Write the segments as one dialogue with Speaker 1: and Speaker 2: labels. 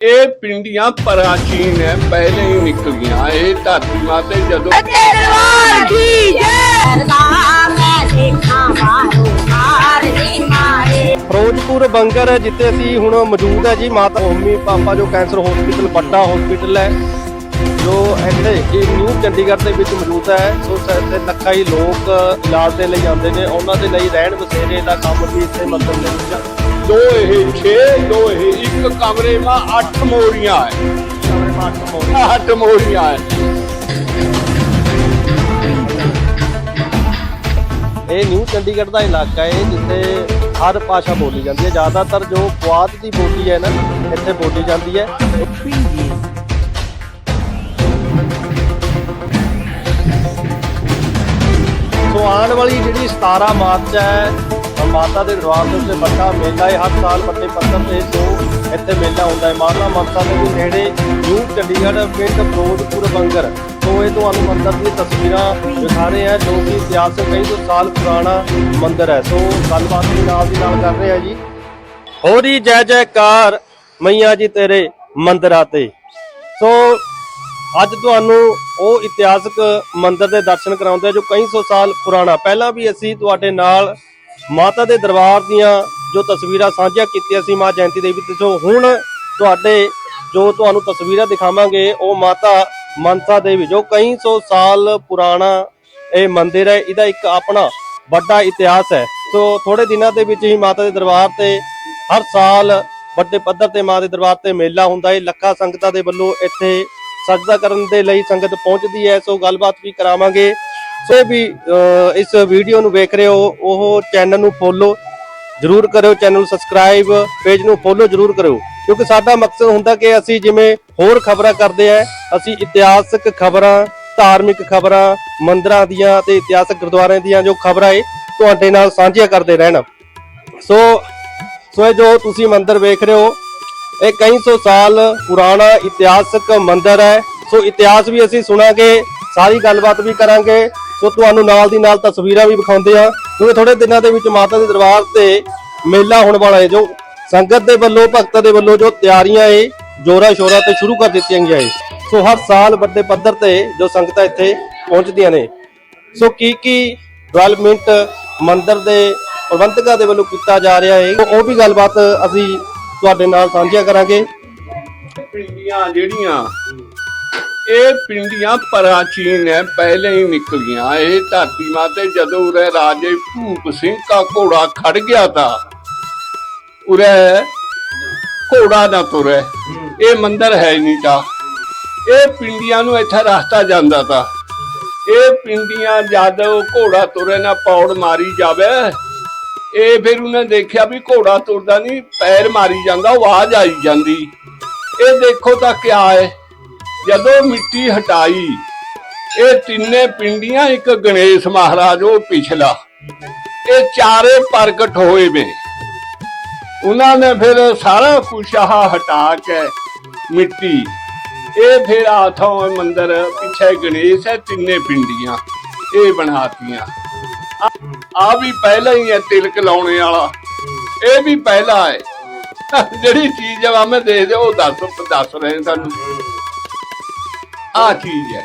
Speaker 1: ਇਹ ਪਿੰਡੀਆਂ ਪ੍ਰਾਚੀਨ ਹੈ ਪਹਿਲੇ ਹੀ ਨਿਕਲ ਗਈਆਂ ਇਹ ਧਰਤੀ ਮਾਤੇ ਜਦੋਂ
Speaker 2: ਜੈ? ਮਾਰ ਦੇ ਮਾਰੇ।
Speaker 3: ਫਿਰੋਜ਼ਪੁਰ ਬੰਗਰ ਜਿੱਥੇ ਅਸੀਂ ਹੁਣ ਮੌਜੂਦ ਹੈ ਜੀ ਮਾਤਾ ਹੋਮੀ ਪਾਪਾ ਜੋ ਕੈਂਸਰ ਹਸਪੀਟਲ ਵੱਡਾ ਹਸਪੀਟਲ ਹੈ ਜੋ ਇੱਥੇ ਇਹ ਨਿਊ ਚੰਡੀਗੜ੍ਹ ਦੇ ਵਿੱਚ ਮੌਜੂਦ ਹੈ। ਸੋ ਇੱਥੇ ਲੱਖਾਂ ਹੀ ਲੋਕ ਇਲਾਜ ਦੇ ਲਈ ਆਉਂਦੇ ਨੇ। ਉਹਨਾਂ ਦੇ ਲਈ ਰਹਿਣ ਬਸੇਰੇ ਦਾ ਕੰਮ ਵੀ ਇੱਥੇ ਮੰਦਰ ਦੇ ਵਿੱਚ
Speaker 1: ਦੋ ਇਹ 6 ਦੋ ਇਹ ਇੱਕ ਕਮਰੇ ਮਾ 8 ਮੋਰੀਆਂ ਹੈ।
Speaker 3: ਕਮਰੇ ਮਾਰਟ ਮੋਰੀ
Speaker 1: 8 ਮੋਰੀਆਂ ਹੈ।
Speaker 3: ਇਹ ਨਿਊ ਚੰਡੀਗੜ੍ਹ ਦਾ ਇਲਾਕਾ ਹੈ, ਜਿੱਥੇ ਹਰ ਭਾਸ਼ਾ ਬੋਲੀ ਜਾਂਦੀ ਹੈ। ਜ਼ਿਆਦਾਤਰ ਜੋ ਪੁਆਧ ਦੀ ਬੋਲੀ ਹੈ ਨਾ, ਇੱਥੇ ਬੋਲੀ ਜਾਂਦੀ ਹੈ। ਸੋ ਆਉਣ ਵਾਲੀ ਜਿਹੜੀ 17 ਮਾਰਚ ਹੈ ਮਾਤਾ ਦੇ ਦਰਬਾਰ ਦੇ ਉੱਤੇ ਵੱਡਾ ਮੇਲਾ ਹੈ। ਹਰ ਸਾਲ ਵੱਡੇ ਪੱਧਰ ਤੇ ਜੋ ਇੱਥੇ ਮੇਲਾ ਹੁੰਦਾ ਹੈ। ਮਾਤਾ ਮਮਤਾ ਦੇ ਨੇੜੇ ਨਿਊ ਚੰਡੀਗੜ੍ਹ, ਪਿੰਡ ਫਿਰੋਜ਼ਪੁਰ ਬੰਗਰ ਸੋ ਇਹ ਤੁਹਾਨੂੰ ਮੰਦਰ ਦੀਆਂ ਤਸਵੀਰਾਂ ਦਿਖਾ ਰਹੇ ਆ ਜੋ ਕਿ ਇਤਿਹਾਸਕ ਕਈ ਸੌ ਸਾਲ ਪੁਰਾਣਾ ਮੰਦਰ ਹੈ। ਸੋ ਗੱਲਬਾਤ ਵੀ ਨਾਲ ਦੀ ਨਾਲ ਕਰ ਰਹੇ ਆ ਜੀ। ਹੋਰੀ ਜੈ ਜੈਕਾਰ ਮਈਆ ਜੀ ਤੇਰੇ ਮੰਦਰਾਂ ਤੇ। ਸੋ ਅੱਜ ਤੁਹਾਨੂੰ ਉਹ ਇਤਿਹਾਸਕ ਮੰਦਰ ਦੇ ਦਰਸ਼ਨ ਕਰਾਉਂਦੇ ਜੋ ਕਈ ਸੌ ਸਾਲ ਪੁਰਾਣਾ। ਪਹਿਲਾਂ ਵੀ ਅਸੀਂ ਤੁਹਾਡੇ ਨਾਲ ਮਾਤਾ ਦੇ ਦਰਬਾਰ ਦੀਆਂ ਜੋ ਤਸਵੀਰਾਂ ਸਾਂਝੀਆਂ ਕੀਤੀਆਂ ਸੀ ਮਾਂ ਜੈਂਤੀ ਦੇਵੀ ਤੇ ਜੋ ਹੁਣ ਤੁਹਾਡੇ ਜੋ ਤੁਹਾਨੂੰ ਤਸਵੀਰਾਂ ਦਿਖਾਵਾਂਗੇ, ਉਹ ਮਾਤਾ ਮਨਸਾ ਦੇਵੀ, ਜੋ ਕਈ ਸੌ ਸਾਲ ਪੁਰਾਣਾ ਇਹ ਮੰਦਿਰ ਹੈ, ਇਹਦਾ ਇੱਕ ਆਪਣਾ ਵੱਡਾ ਇਤਿਹਾਸ ਹੈ। ਸੋ ਥੋੜੇ ਦਿਨਾਂ ਦੇ ਵਿੱਚ ਹੀ ਮਾਤਾ ਦੇ ਦਰਬਾਰ ਤੇ ਹਰ ਸਾਲ ਵੱਡੇ ਪੱਧਰ ਤੇ ਮਾਂ ਦੇ ਦਰਬਾਰ ਤੇ ਮੇਲਾ ਹੁੰਦਾ ਹੈ। ਲੱਖਾਂ ਸੰਗਤਾਂ ਦੇ ਵੱਲੋਂ ਇੱਥੇ ਸਜਦਾ ਕਰਨ ਦੇ ਲਈ ਸੰਗਤ ਪਹੁੰਚਦੀ ਹੈ। ਸੋ ਗੱਲਬਾਤ ਵੀ ਕਰਾਵਾਂਗੇ। ਸੋ ਵੀ ਇਸ ਵੀਡੀਓ ਨੂੰ ਵੇਖ ਰਹੇ ਹੋ, ਉਹ ਚੈਨਲ ਨੂੰ ਫੋਲੋ ਜਰੂਰ ਕਰਿਓ ਚੈਨਲ ਨੂੰ ਸਬਸਕ੍ਰਾਈਬ ਪੇਜ ਨੂੰ ਫੋਲੋ ਜਰੂਰ ਕਰਿਓ। ਕਿਉਂਕਿ ਸਾਡਾ ਮਕਸਦ ਹੁੰਦਾ ਕਿ ਅਸੀਂ ਜਿਵੇਂ ਹੋਰ ਖਬਰਾਂ ਕਰਦੇ ਆ, ਅਸੀਂ ਇਤਿਹਾਸਕ ਖਬਰਾਂ, ਧਾਰਮਿਕ ਖਬਰਾਂ, ਮੰਦਰਾਂ ਦੀਆਂ ਤੇ ਇਤਿਹਾਸਕ ਗੁਰਦੁਆਰਿਆਂ ਦੀਆਂ ਜੋ ਖਬਰਾਂ ਏ ਤੁਹਾਡੇ ਨਾਲ ਸਾਂਝੀਆਂ ਕਰਦੇ ਰਹਿਣਾ। ਸੋ ਸੋ ਇਹ ਜੋ ਤੁਸੀਂ ਮੰਦਿਰ ਵੇਖ ਰਹੇ ਹੋ, ਇਹ ਕਈ ਸੌ ਸਾਲ ਪੁਰਾਣਾ ਇਤਿਹਾਸਕ ਮੰਦਿਰ ਹੈ। ਸੋ ਇਤਿਹਾਸ ਵੀ ਅਸੀਂ ਸੁਣਾਂਗੇ, ਸਾਰੀ ਗੱਲਬਾਤ ਵੀ ਕਰਾਂਗੇ। ਸੋ ਤੁਹਾਨੂੰ ਨਾਲ ਦੀ ਨਾਲ ਤਸਵੀਰਾਂ ਵੀ ਵਿਖਾਉਂਦੇ ਆ ਕਿਉਂਕਿ ਥੋੜੇ ਦਿਨਾਂ ਦੇ ਵਿੱਚ ਮਾਤਾ ਦੇ ਦਰਬਾਰ ਤੇ ਮੇਲਾ ਹੋਣ ਵਾਲਾ ਹੈ, ਜੋ ਸੰਗਤ ਦੇ ਵੱਲੋਂ, ਭਗਤਾਂ ਦੇ ਵੱਲੋਂ ਜੋ ਤਿਆਰੀਆਂ ਏ ਜੋਰਾ ਸ਼ੋਰਾ ਤੇ ਸ਼ੁਰੂ ਕਰ ਦਿੱਤੀਆਂ ਗਈਆਂ ਏ ਸੋ ਹਰ ਸਾਲ ਵੱਡੇ ਪੱਧਰ ਤੇ ਜੋ ਸੰਗਤਾਂ ਇੱਥੇ ਪਹੁੰਚਦੀਆਂ ਨੇ। ਸੋ ਕੀ ਕੀ ਡਿਵੈਲਪਮੈਂਟ ਮੰਦਿਰ ਦੇ ਪ੍ਰਬੰਧਕਾਂ ਦੇ ਵੱਲੋਂ ਕੀਤਾ ਜਾ ਰਿਹਾ ਹੈ, ਉਹ ਵੀ ਗੱਲਬਾਤ ਅਸੀਂ ਤੁਹਾਡੇ ਨਾਲ ਸਾਂਝੀਆਂ ਕਰਾਂਗੇ।
Speaker 1: ਪਿੰਡੀਆਂ ਜਿਹੜੀਆਂ ਇਹ ਪਿੰਡੀਆਂ ਪ੍ਰਾਚੀਨ ਹੈ ਪਹਿਲੇ ਹੀ ਨਿਕਲੀਆਂ। ਇਹ ਧਰਤੀ ਮਾਤੇ ਜਦੋਂ ਉਰੇ ਰਾਜੇ ਭੂਪ ਸਿੰਘ ਦਾ ਘੋੜਾ ਖੜ ਗਿਆ ਤਾਂ ਉਰੇ ਘੋੜਾ ਨਾ ਤੁਰੇ। ਇਹ ਮੰਦਰ ਹੈ ਨਹੀਂ ਤਾਂ। ਇਹ ਪਿੰਡੀਆਂ ਨੂੰ ਇੱਥੇ ਰਸਤਾ ਜਾਂਦਾ ਤਾਂ। ਇਹ ਪਿੰਡੀਆਂ ਜਦ ਘੋੜਾ ਤੁਰੇ ਨਾ ਪੌੜ ਮਾਰੀ ਜਾਵੇ, ਇਹ ਫਿਰ ਉਹਨੇ ਦੇਖਿਆ ਵੀ ਘੋੜਾ ਤੁਰਦਾ ਨਹੀਂ, ਪੈਰ ਮਾਰੀ ਜਾਂਦਾ, ਆਵਾਜ਼ ਆਈ ਜਾਂਦੀ। ਇਹ ਦੇਖੋ ਤਾਂ ਕਿਆ ਹੈ ਜਦੋਂ ਮਿੱਟੀ ਹਟਾਈ, ਇਹ ਤਿੰਨੇ ਪਿੰਡੀਆਂ, ਇੱਕ ਗਣੇਸ਼ ਮਹਾਰਾਜ, ਉਹ ਪਿਛਲਾ। ਇਹ ਚਾਰੇ ਪ੍ਰਗਟ ਹੋਏ ਵੇ ਉਹਨਾਂ ਨੇ ਫਿਰ ਸਾਰਾ ਕੁਛ ਆਹ ਹਟਾ ਕੇ ਮਿੱਟੀ। ਇਹ ਫਿਰ ਆਥੋਂ ਮੰਦਰ, ਪਿੱਛੇ ਗਣੇਸ਼ ਹੈ, ਤਿੰਨੇ ਪਿੰਡੀਆਂ, ਇਹ ਬਣਾਤੀਆਂ। ਆ ਵੀ ਪਹਿਲਾਂ ਹੀ ਹੈ, ਤਿਲਕ ਲਾਉਣੇ ਵਾਲਾ। ਇਹ ਵੀ ਪਹਿਲਾ ਹੈ। ਜਿਹੜੀ ਚੀਜ਼ ਆ, ਮੈਂ ਦੇ ਉਹ ਦੱਸ ਦੱਸ ਰਹੇ ਸਾਨੂੰ ਆ ਚੀਜ਼ ਹੈ?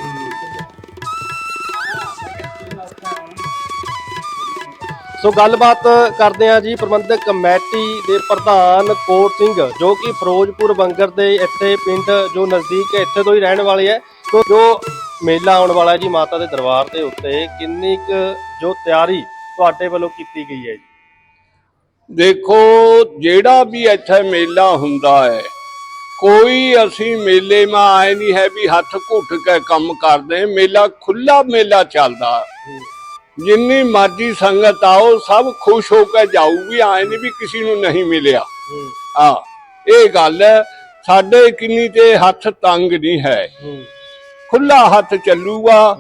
Speaker 3: ਸੋ ਗੱਲਬਾਤ ਕਰਦੇ ਹਾਂ ਜੀ ਪ੍ਰਬੰਧਕ ਕਮੇਟੀ ਦੇ ਪ੍ਰਧਾਨ ਕੋਟ ਸਿੰਘ, ਜੋ ਕਿ ਫਿਰੋਜ਼ਪੁਰ ਬੰਗਰ ਦੇ ਇੱਥੇ ਪਿੰਡ ਜੋ ਨਜ਼ਦੀਕ ਹੈ, ਇੱਥੇ ਤੋਂ ਹੀ ਰਹਿਣ ਵਾਲੇ ਹੈ। ਸੋ ਜੋ ਮੇਲਾ ਆਉਣ ਵਾਲਾ ਜੀ ਮਾਤਾ ਦੇ ਦਰਬਾਰ ਦੇ ਉੱਤੇ, ਕਿੰਨੀ ਕੁ ਜੋ ਤਿਆਰੀ ਤੁਹਾਡੇ ਵੱਲੋਂ ਕੀਤੀ ਗਈ ਹੈ ਜੀ?
Speaker 1: ਦੇਖੋ, ਜਿਹੜਾ ਵੀ ਇੱਥੇ ਮੇਲਾ ਹੁੰਦਾ ਹੈ ਕੋਈ ਅਸੀਂ ਮੇਲੇ ਮਾ ਆਏ ਨਹੀਂ ਹੈ ਵੀ ਹੱਥ ਘੁੱਟ ਕੇ ਕੰਮ ਕਰਦੇ। ਮੇਲਾ ਖੁੱਲਾ ਮੇਲਾ ਚੱਲਦਾ। ਜਿੰਨੀ ਮਰਜ਼ੀ ਸੰਗਤ ਆਓ ਸਭ ਖੁਸ਼ ਹੋ ਕੇ ਜਾਊਗੀ ਆਏ ਨਹੀਂ ਵੀ ਕਿਸੇ ਨੂੰ ਨਹੀਂ ਮਿਲਿਆ। ਆ ਇਹ ਗੱਲ ਹੈ ਸਾਡੇ ਕਿੰਨੀ ਤੇ ਹੱਥ ਤੰਗ ਨਹੀਂ ਹੈ। ਖੁੱਲਾ ਹੱਥ ਚੱਲੂਗਾ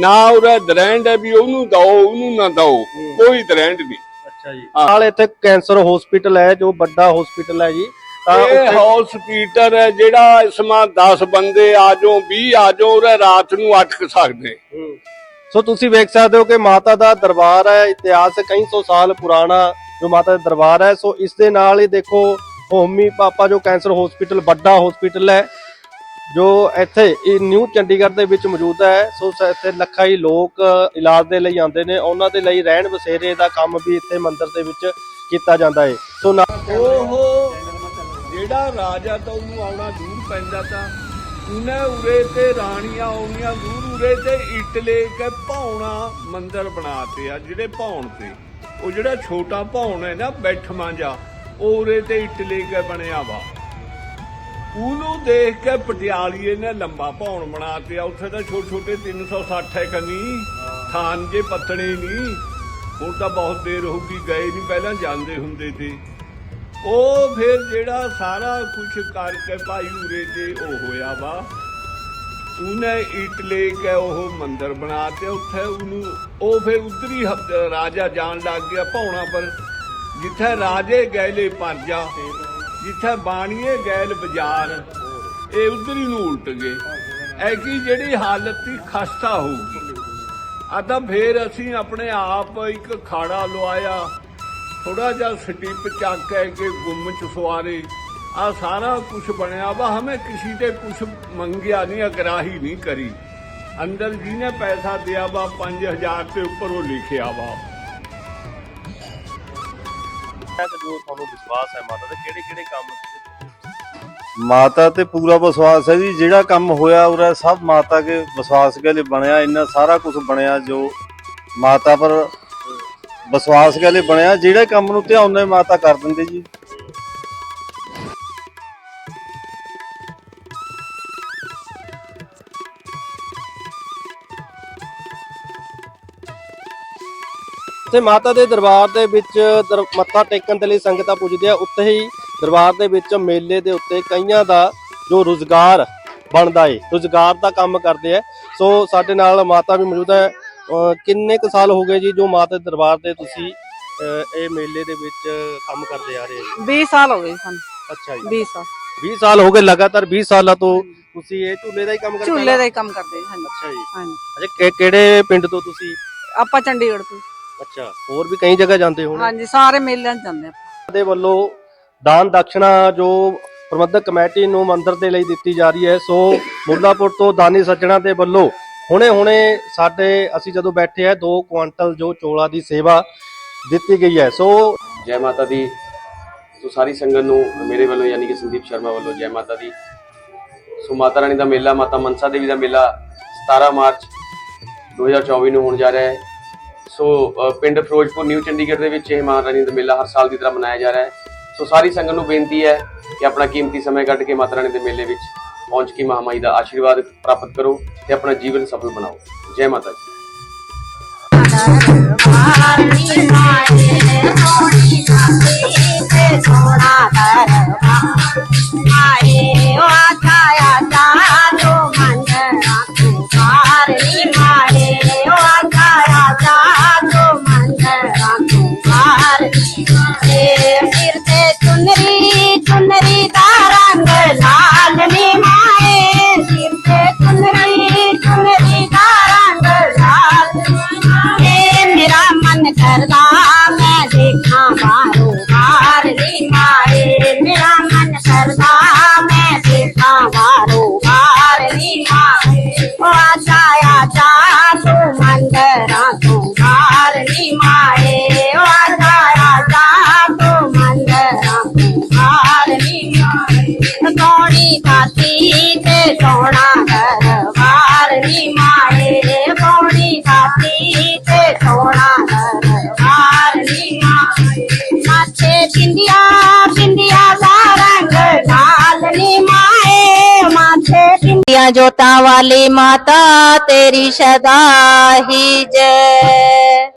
Speaker 1: ਨਾ ਉਹਦਾ ਦਰੈਂਡ ਹੈ ਵੀ ਉਹਨੂੰ ਦਓ ਉਹਨੂੰ ਨਾ ਦਓ ਕੋਈ ਦਰੈਂਡ ਨਹੀਂ।
Speaker 3: ਅੱਛਾ ਜੀ। ਨਾਲ ਇੱਥੇ ਕੈਂਸਰ ਹਸਪੀਟਲ ਹੈ ਜੋ ਵੱਡਾ ਹਸਪੀਟਲ ਹੈ ਜੀ।
Speaker 1: ਇਹ ਹਸਪੀਟਲ ਹੈ ਜਿਹੜਾ ਇਸ ਮਾ 10 ਬੰਦੇ ਆ ਜਾਓ 20 ਆ ਜਾਓ ਉਹ ਰਾਤ ਨੂੰ ਅਟਕ ਸਕਦੇ।
Speaker 3: ਹੂੰ। ਸੋ ਤੁਸੀਂ ਵੇਖ ਸਕਦੇ ਹੋ ਕਿ ਮਾਤਾ ਦਾ ਦਰਬਾਰ ਹੈ ਇਤਿਹਾਸ ਕਈ ਸੌ ਸਾਲ ਪੁਰਾਣਾ ਜੋ ਮਾਤਾ ਦਾ ਦਰਬਾਰ ਹੈ। ਸੋ ਇਸ ਦੇ ਨਾਲ ਹੀ ਦੇਖੋ ਹੋਮੀ ਪਾਪਾ ਜੋ ਕੈਂਸਰ ਹਸਪੀਟਲ ਵੱਡਾ ਹਸਪੀਟਲ ਹੈ ਜੋ ਇੱਥੇ ਇਹ ਨਿਊ ਚੰਡੀਗੜ੍ਹ ਦੇ ਵਿੱਚ ਮੌਜੂਦ ਹੈ। ਸੋ ਸ- ਇੱਥੇ ਲੱਖਾਂ ਹੀ ਲੋਕ ਇਲਾਜ ਦੇ ਲਈ ਆਉਂਦੇ ਨੇ ਉਹਨਾਂ ਦੇ ਲਈ ਰਹਿਣ ਬਸੇਰੇ ਦਾ ਕੰਮ ਵੀ ਇੱਥੇ ਮੰਦਿਰ ਦੇ ਵਿੱਚ ਕੀਤਾ ਜਾਂਦਾ ਹੈ। ਸੋ ਨਾ
Speaker 1: ਉਹ ਜਿਹੜਾ ਰਾਜਾ ਤਾਂ ਉਹਨੂੰ ਆਉਣਾ ਦੂਰ ਪੈਂਦਾ ਤਾਂ ਉਹਨੇ ਉਰੇ ਤੇ ਰਾਣੀਆਂ ਆਉਣੀਆਂ, ਦੂਰ ਉਰੇ ਤੇ ਇੱਟ ਕੇ ਭੌਣਾ ਮੰਦਿਰ ਬਣਾਤੇ ਆ, ਜਿਹੜੇ ਭੌਣ ਤੇ। ਉਹ ਜਿਹੜਾ ਛੋਟਾ ਭੌਣ ਹੈ ਨਾ ਬੈਠਵਾਂ ਜਾ ਉਹ ਉਰੇ ਤੇ ਇਟਲੇ ਕੇ ਬਣਿਆ ਵਾ। ਉਹਨੂੰ ਦੇਖ ਕੇ ਪਟਿਆਲੀਏ ਨੇ ਲੰਬਾ ਭੌਣ ਬਣਾਤੇ ਆ। ਉੱਥੇ ਤਾਂ ਛੋਟੇ ਛੋਟੇ 360 ਹੈ ਕਨੀ। ਥਾਨ ਜੇ ਪੱਤਣੇ ਨਹੀਂ। ਹੁਣ ਤਾਂ ਬਹੁਤ ਦੇਰ ਹੋ ਗਈ, ਗਏ ਨਹੀਂ। ਪਹਿਲਾਂ ਜਾਂਦੇ ਹੁੰਦੇ ਤੇ। ਉਹ ਫਿਰ ਜਿਹੜਾ ਸਾਰਾ ਕੁਝ ਕਰਕੇ ਭਾਈ ਉਰੇ ਤੇ ਉਹ ਹੋਇਆ ਵਾ, ਉਹਨੇ ਇਟਲੇ ਕੇ ਉਹ ਮੰਦਰ ਬਣਾ ਤੇ ਉੱਥੇ ਉਹਨੂੰ, ਉਹ ਫਿਰ ਉਧਰੀ ਰਾਜਾ ਜਾਣ ਲੱਗ ਗਿਆ ਭੌਣਾ ਪਰ, ਜਿੱਥੇ ਰਾਜੇ ਗੈਲੇ ਪਰਜਾ ਜਿੱਥੇ ਬਾਣੀਏ ਗੈਲ ਬਾਜ਼ਾਰ, ਇਹ ਉਧਰੀ ਨੂੰ ਉਲਟ ਗਏ। ਐ ਕੀ ਜਿਹੜੀ ਹਾਲਤ ਹੀ ਖਸਤਾ ਹੋਊਗੀ ਆ ਤਾਂ ਫੇਰ ਅਸੀਂ ਆਪਣੇ ਆਪ ਇੱਕ ਖਾੜਾ ਲਵਾਇਆ ਥੋੜਾ ਜਿਹਾ ਸਟਿਪ ਚੱਕ ਕੇ ਕਿ ਗੁੰਮ ਚ ਸਵਾਰੇ। ਆ ਸਾਰਾ ਕੁਝ ਬਣਿਆ ਵਾ ਹਮੇ ਕਿਸੇ ਤੇ ਕੁਝ ਮੰਗਿਆ ਨਹੀਂ ਅਗਰਾਹੀ ਨਹੀਂ ਕਰੀ। ਅੰਦਰ ਜਿਹਨੇ ਪੈਸਾ ਦਿਆ ਵਾ 5000 ਤੇ ਉੱਪਰ ਉਹ ਲਿਖਿਆ ਵਾ।
Speaker 3: ਜੋ ਤੁਹਾਨੂੰ ਵਿਸ਼ਵਾਸ ਹੈ ਮਾਤਾ ਦੇ ਕਿਹੜੇ ਕਿਹੜੇ ਕੰਮ
Speaker 4: ਮਾਤਾ ਤੇ ਪੂਰਾ ਵਿਸ਼ਵਾਸ ਹੈ ਜੀ ਜਿਹੜਾ ਕੰਮ ਹੋਇਆ ਉਰੇ ਸਭ ਮਾਤਾ ਕੇ ਵਿਸ਼ਵਾਸ ਕੇ ਲਈ ਬਣਿਆ ਇੰਨਾ ਸਾਰਾ ਕੁਝ ਬਣਿਆ ਜੋ ਮਾਤਾ ਪਰ ਵਿਸ਼ਵਾਸ ਕੇ ਬਣਿਆ, ਜਿਹੜੇ ਕੰਮ ਨੂੰ ਧਿਆਉਂਦੇ ਮਾਤਾ ਕਰ ਦਿੰਦੇ ਜੀ।
Speaker 3: ਤੇ ਮਾਤਾ ਦੇ ਦਰਬਾਰ ਦੇ ਵਿੱਚ ਦਰ- ਮੱਥਾ ਟੇਕਣ ਦੇ ਲਈ ਸੰਗਤਾਂ ਪੁੱਜਦੇ ਆ ਉੱਥੇ ਹੀ ਦਰਬਾਰ ਦੇ ਵਿੱਚ ਮੇਲੇ ਦੇ ਉੱਤੇ ਕਈਆਂ ਦਾ ਜੋ ਰੋਜ਼ਗਾਰ ਬਣਦਾ ਏ, ਰੋਜ਼ਗਾਰ ਦਾ ਕੰਮ ਕਰਦੇ ਆ। ਸੋ ਸਾਡੇ ਨਾਲ ਮਾਤਾ ਵੀ ਮੌਜੂਦ ਹੈ। ਕਿੰਨੇ ਕੁ ਸਾਲ ਹੋ ਗਏ ਜੀ ਜੋ ਮਾਤਾ ਦੇ ਦਰਬਾਰ ਦੇ ਤੁਸੀਂ ਅਹ ਇਹ ਮੇਲੇ ਦੇ ਵਿੱਚ ਕੰਮ ਕਰਦੇ ਆ ਰਹੇ ਹੋ?
Speaker 5: 20 ਸਾਲ ਹੋ ਗਏ ਸਾਨੂੰ।
Speaker 3: ਅੱਛਾ ਜੀ।
Speaker 5: 20 ਸਾਲ।
Speaker 3: 20 ਸਾਲ ਹੋ ਗਏ ਲਗਾਤਾਰ 20 ਸਾਲਾਂ ਤੋਂ ਤੁਸੀਂ ਇਹ ਝੂਲੇ ਦਾ ਹੀ ਕੰਮ ਕਰਦੇ
Speaker 5: ਝੂਲੇ ਦਾ ਹੀ ਕੰਮ ਕਰਦੇ ਹਾਂ
Speaker 3: ਅੱਛਾ ਜੀ।
Speaker 5: ਹਾਂਜੀ।
Speaker 3: ਅੱਛਾ ਕਿ- ਕਿਹੜੇ ਪਿੰਡ ਤੋਂ ਤੁਸੀਂ?
Speaker 5: ਆਪਾਂ ਚੰਡੀਗੜ੍ਹ ਤੋਂ।
Speaker 3: ਅੱਛਾ ਹੋਰ ਵੀ ਕਈ ਜਗ੍ਹਾ ਜਾਂਦੇ ਹੋ
Speaker 5: ਹਾਂਜੀ ਸਾਰੇ ਮੇਲਿਆਂ 'ਚ ਜਾਂਦੇ ਆਪਾਂ।
Speaker 3: ਦੇ ਵੱਲੋਂ ਦਾਨ ਦਕਸ਼ਨਾ ਜੋ ਪ੍ਰਬੰਧਕ ਕਮੇਟੀ ਨੂੰ ਮੰਦਿਰ ਦੇ ਲਈ ਦਿੱਤੀ ਜਾ ਰਹੀ ਹੈ ਸੋ ਮੁੱਲਾਪੁਰ ਤੋਂ ਦਾਨੀ ਸੱਜਣਾ ਦੇ ਵੱਲੋਂ ਹੁਣੇ ਹੁਣੇ ਸਾਡੇ ਅਸੀਂ ਜਦੋਂ ਬੈਠੇ ਆ 2 ਕੁਆਂਟਲ ਜੋ ਚੋਲਾ ਦੀ ਸੇਵਾ ਦਿੱਤੀ ਗਈ ਹੈ। ਸੋ
Speaker 6: ਜੈ ਮਾਤਾ ਦੀ, ਸੋ ਸਾਰੀ ਸੰਗਤ ਨੂੰ ਮੇਰੇ ਵੱਲੋਂ ਯਾਨੀ ਕਿ ਸੰਦੀਪ ਸ਼ਰਮਾ ਵੱਲੋਂ ਜੈ ਮਾਤਾ ਦੀ, ਸੋ ਮਾਤਾ ਰਾਣੀ ਦਾ ਮੇਲਾ, ਮਾਤਾ ਮਨਸਾ ਦੇਵੀ ਦਾ ਮੇਲਾ 17 ਮਾਰਚ 2024 ਨੂੰ ਹੋਣ ਜਾ ਰਿਹਾ ਹੈ। ਸੋ ਪਿੰਡ ਫਿਰੋਜ਼ਪੁਰ, ਨਿਊ ਚੰਡੀਗੜ੍ਹ ਦੇ ਵਿੱਚ ਇਹ ਮਾਤਾ ਰਾਣੀ ਦਾ ਮੇਲਾ ਹਰ ਸਾਲ ਦੀ ਤਰ੍ਹਾਂ ਮਨਾਇਆ ਜਾ ਰਿਹਾ ਹੈ। ਸੋ ਸਾਰੀ ਸੰਗਤ ਨੂੰ ਬੇਨਤੀ ਹੈ ਕਿ ਆਪਣਾ ਕੀਮਤੀ ਸਮਾਂ ਕੱਢ ਕੇ ਮਾਤਾ ਰਾਣੀ ਦੇ ਮੇਲੇ ਵਿੱਚ ਪਹੁੰਚ ਕੇ ਮਹਾਮਾਈ ਦਾ ਆਸ਼ੀਰਵਾਦ ਪ੍ਰਾਪਤ ਕਰੋ ਤੇ ਆਪਣਾ ਜੀਵਨ ਸਫਲ ਬਣਾਓ। ਜੈ ਮਾਤਾ ਜੀ
Speaker 2: ਮਾਰਨੀ ਮਾਏ ਸੋਹਣੀ ਸਾਥੀ ਤੇ ਸੋਹਣਾ ਦਰਬਾਰ ਮਾਏ ਕਾਤੀ ਤੇ ਸੋਹਣਾ ਦਰਬਾਰ ਨੀ ਮਾਏ ਕੌੜੀ ਕਾਤੀ ਤੇ ਸੋਹਣਾ ਦਰਬਾਰ ਨੀ ਮਾਏ। ਮਾਥੇ ਪਿੰਡੀਆਂ ਪਿੰਡੀਆਂ ਦਾ ਰੰਗ ਲਾਲ ਨੀ ਮਾਏ। ਮਾਥੇ ਪਿੰਡੀਆਂ ਜੋਤਾਂ ਵਾਲੀ ਮਾਤਾ, ਤੇਰੀ ਸਦਾ ਹੀ ਜੈ।